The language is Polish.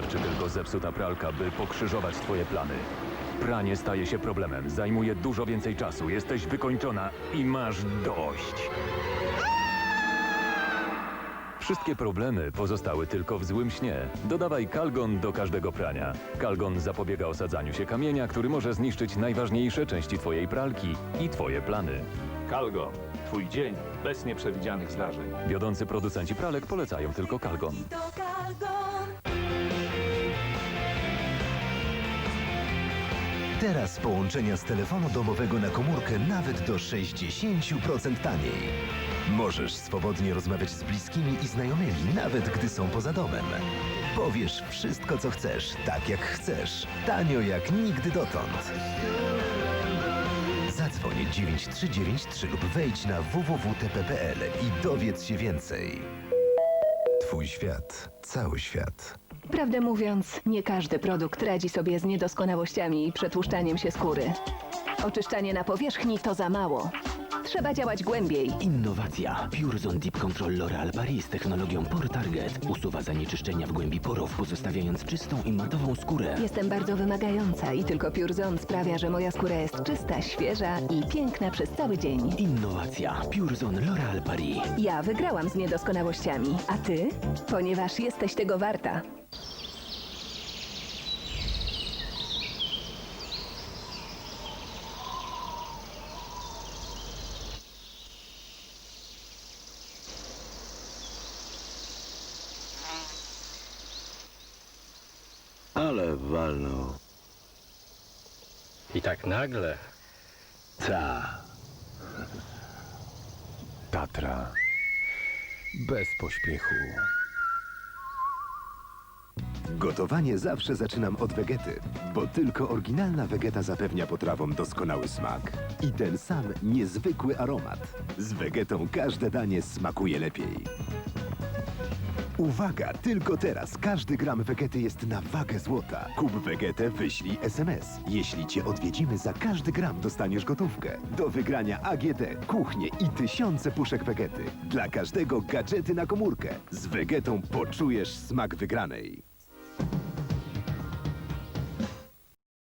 wystarczy tylko zepsuta pralka, by pokrzyżować twoje plany. Pranie staje się problemem, zajmuje dużo więcej czasu, jesteś wykończona i masz dość. Wszystkie problemy pozostały tylko w złym śnie. Dodawaj kalgon do każdego prania. Kalgon zapobiega osadzaniu się kamienia, który może zniszczyć najważniejsze części twojej pralki i twoje plany. Kalgo, twój dzień bez nieprzewidzianych zdarzeń. Wiodący producenci pralek polecają tylko kalgon. Teraz połączenia z telefonu domowego na komórkę nawet do 60% taniej. Możesz swobodnie rozmawiać z bliskimi i znajomymi, nawet gdy są poza domem. Powiesz wszystko, co chcesz, tak jak chcesz, tanio jak nigdy dotąd. Zadzwoń 9393 lub wejdź na www.tp.pl i dowiedz się więcej. Twój świat, cały świat. Prawdę mówiąc, nie każdy produkt radzi sobie z niedoskonałościami i przetłuszczaniem się skóry. Oczyszczanie na powierzchni to za mało. Trzeba działać głębiej. Innowacja. PureZone Deep Control L'Oreal Paris z technologią Pore Target usuwa zanieczyszczenia w głębi porów, pozostawiając czystą i matową skórę. Jestem bardzo wymagająca i tylko Pure Zone sprawia, że moja skóra jest czysta, świeża i piękna przez cały dzień. Innowacja. PureZone L'Oreal Paris. Ja wygrałam z niedoskonałościami, a ty? Ponieważ jesteś tego warta. Ale walnął. I tak nagle. Ta. Tatra. Bez pośpiechu. Gotowanie zawsze zaczynam od wegety, bo tylko oryginalna wegeta zapewnia potrawom doskonały smak i ten sam niezwykły aromat. Z wegetą każde danie smakuje lepiej. Uwaga, tylko teraz każdy gram wegety jest na wagę złota. Kup wegetę, wyślij SMS. Jeśli cię odwiedzimy, za każdy gram dostaniesz gotówkę. Do wygrania AGD, kuchnie i tysiące puszek wegety. Dla każdego gadżety na komórkę. Z wegetą poczujesz smak wygranej.